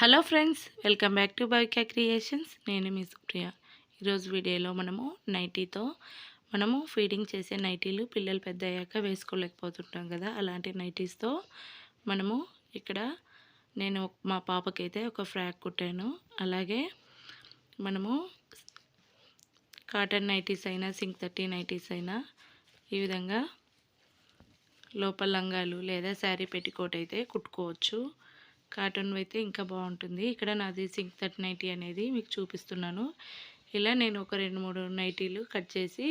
Hello friends welcome back to బైకా creations. నేను మీ సుప్రియ. ఈరోజు వీడియోలో మనము నైటీతో మనము ఫీడింగ్ చేసే నైటీలు పిల్లలు పెద్ద అయ్యాక వేసుకోలేకపోతుంటాం కదా. అలాంటి నైటీస్తో మనము ఇక్కడ నేను మా పాపకైతే ఒక ఫ్రాక్ కుట్టాను. అలాగే మనము కాటన్ నైటీస్ అయినా సింక్ థర్టీ నైటీస్ అయినా ఈ విధంగా లోపల లంగాలు లేదా శారీ పెట్టికోట్ అయితే కుట్టుకోవచ్చు. కాటన్ అయితే ఇంకా బాగుంటుంది. ఇక్కడ నాది సింక్ థర్టీ నైటీ అనేది మీకు చూపిస్తున్నాను. ఇలా నేను ఒక రెండు మూడు నైటీలు కట్ చేసి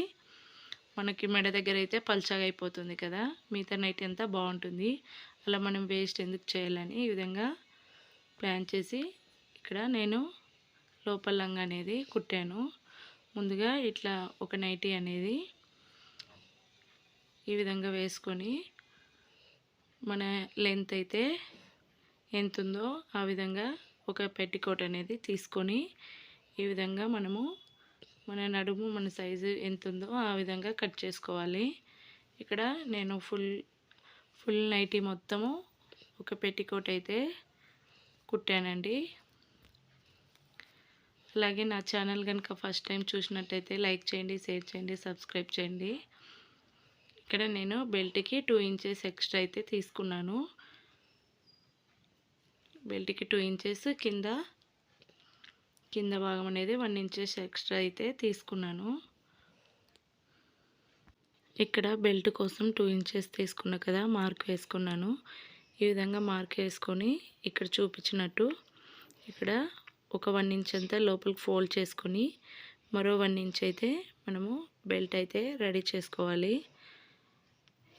మనకి మెడ దగ్గర అయితే పల్చగా అయిపోతుంది కదా మిగతా నైటీ అంతా బాగుంటుంది. అలా మనం వేస్ట్ ఎందుకు చేయాలని ఈ విధంగా ప్లాన్ చేసి ఇక్కడ నేను లోపల లంగా అనేది కుట్టాను. ముందుగా ఇట్లా ఒక నైటీ అనేది ఈ విధంగా వేసుకొని మన లెంత్ అయితే ఎంత ఉందో ఆ విధంగా ఒక పెట్టికోట్ అనేది తీసుకొని ఈ విధంగా మనము మన నడుము మన సైజు ఎంత ఉందో ఆ విధంగా కట్ చేసుకోవాలి. ఇక్కడ నేను ఫుల్ ఫుల్ నైటీ మొత్తము ఒక పెట్టికోట్ అయితే కుట్టానండి. అలాగే నా ఛానల్ కనుక ఫస్ట్ టైం చూసినట్టయితే లైక్ చేయండి షేర్ చేయండి సబ్స్క్రైబ్ చేయండి. ఇక్కడ నేను బెల్ట్కి టూ ఇంచెస్ ఎక్స్ట్రా అయితే తీసుకున్నాను. బెల్ట్కి టూ ఇంచెస్ కింద కింద భాగం అనేది వన్ ఇంచెస్ ఎక్స్ట్రా అయితే తీసుకున్నాను. ఇక్కడ బెల్ట్ కోసం టూ ఇంచెస్ తీసుకున్నా కదా మార్క్ వేసుకున్నాను. ఈ విధంగా మార్క్ వేసుకొని ఇక్కడ చూపించినట్టు ఇక్కడ ఒక వన్ ఇంచ్ అంతా లోపలికి ఫోల్డ్ చేసుకొని మరో వన్ ఇంచ్ అయితే మనము బెల్ట్ అయితే రెడీ చేసుకోవాలి.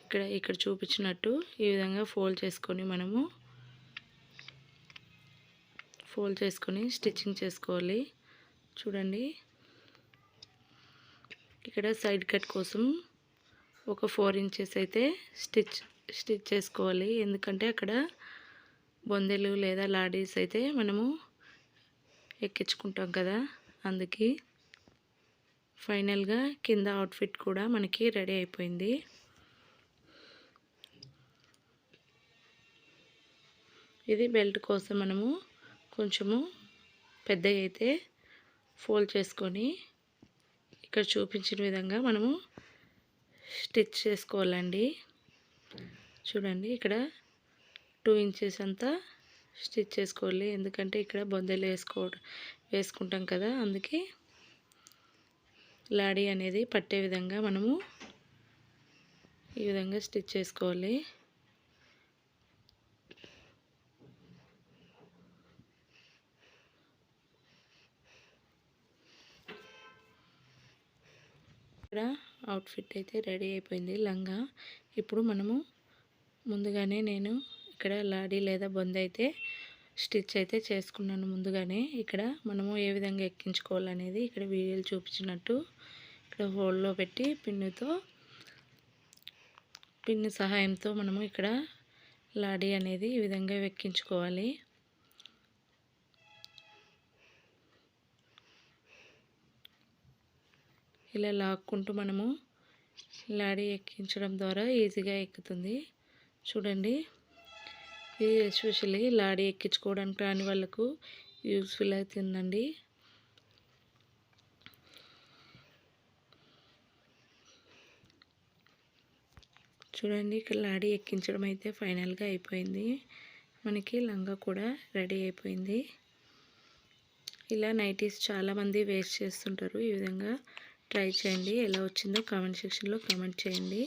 ఇక్కడ ఇక్కడ చూపించినట్టు ఈ విధంగా ఫోల్డ్ చేసుకొని మనము ఫోల్డ్ చేసుకొని స్టిచ్చింగ్ చేసుకోవాలి. చూడండి. ఇక్కడ సైడ్ కట్ కోసం ఒక ఫోర్ ఇంచెస్ అయితే స్టిచ్ స్టిచ్ చేసుకోవాలి. ఎందుకంటే అక్కడ బొందెలు లేదా లాడీస్ అయితే మనము ఎక్కించుకుంటాం కదా. అందుకే ఫైనల్గా కింద అవుట్ఫిట్ కూడా మనకి రెడీ అయిపోయింది. ఇది బెల్ట్ కోసం మనము కొంచెము పెద్దగా అయితే ఫోల్డ్ చేసుకొని ఇక్కడ చూపించిన విధంగా మనము స్టిచ్ చేసుకోవాలండి. చూడండి ఇక్కడ టూ ఇంచెస్ అంతా స్టిచ్ చేసుకోవాలి. ఎందుకంటే ఇక్కడ బొందెలు వేసుకో వేసుకుంటాం కదా అందుకే లాడీ అనేది పట్టే విధంగా మనము ఈ విధంగా స్టిచ్ చేసుకోవాలి. ఇక్కడ అవుట్ఫిట్ అయితే రెడీ అయిపోయింది లంగా. ఇప్పుడు మనము ముందుగానే నేను ఇక్కడ లాడీ లేదా బొంద అయితే స్టిచ్ అయితే చేసుకున్నాను ముందుగానే. ఇక్కడ మనము ఏ విధంగా ఎక్కించుకోవాలనేది ఇక్కడ వీడియోలు చూపించినట్టు ఇక్కడ హోల్లో పెట్టి పిన్నుతో పిన్ను సహాయంతో మనము ఇక్కడ లాడీ అనేది ఈ విధంగా ఎక్కించుకోవాలి. ఇలా లాక్కుంటూ మనము లాడీ ఎక్కించడం ద్వారా ఈజీగా ఎక్కుతుంది. చూడండి. ఇది ఎస్పెషల్లీ లాడీ ఎక్కించుకోవడానికి రాని వాళ్ళకు యూస్ఫుల్ అవుతుందండి. చూడండి. ఇక్కడ లాడీ ఎక్కించడం అయితే ఫైనల్గా అయిపోయింది. మనకి లంగా కూడా రెడీ అయిపోయింది. ఇలా నైటీస్ చాలామంది వేస్ట్ చేస్తుంటారు ఈ విధంగా. ట్రై చేయండి. ఎలా వచ్చిందో కామెంట్ సెక్షన్లో కామెంట్ చేయండి.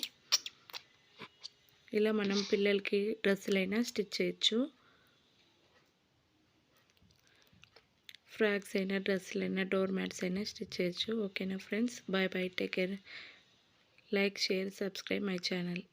ఇలా మనం పిల్లలకి డ్రెస్సులైనా స్టిచ్ చేయొచ్చు. ఫ్రాక్స్ అయినా డ్రెస్సులు అయినా డోర్ మ్యాట్స్ అయినా స్టిచ్ చేయొచ్చు. ఓకేనా friends? Bye bye. Take care. Like share subscribe my channel.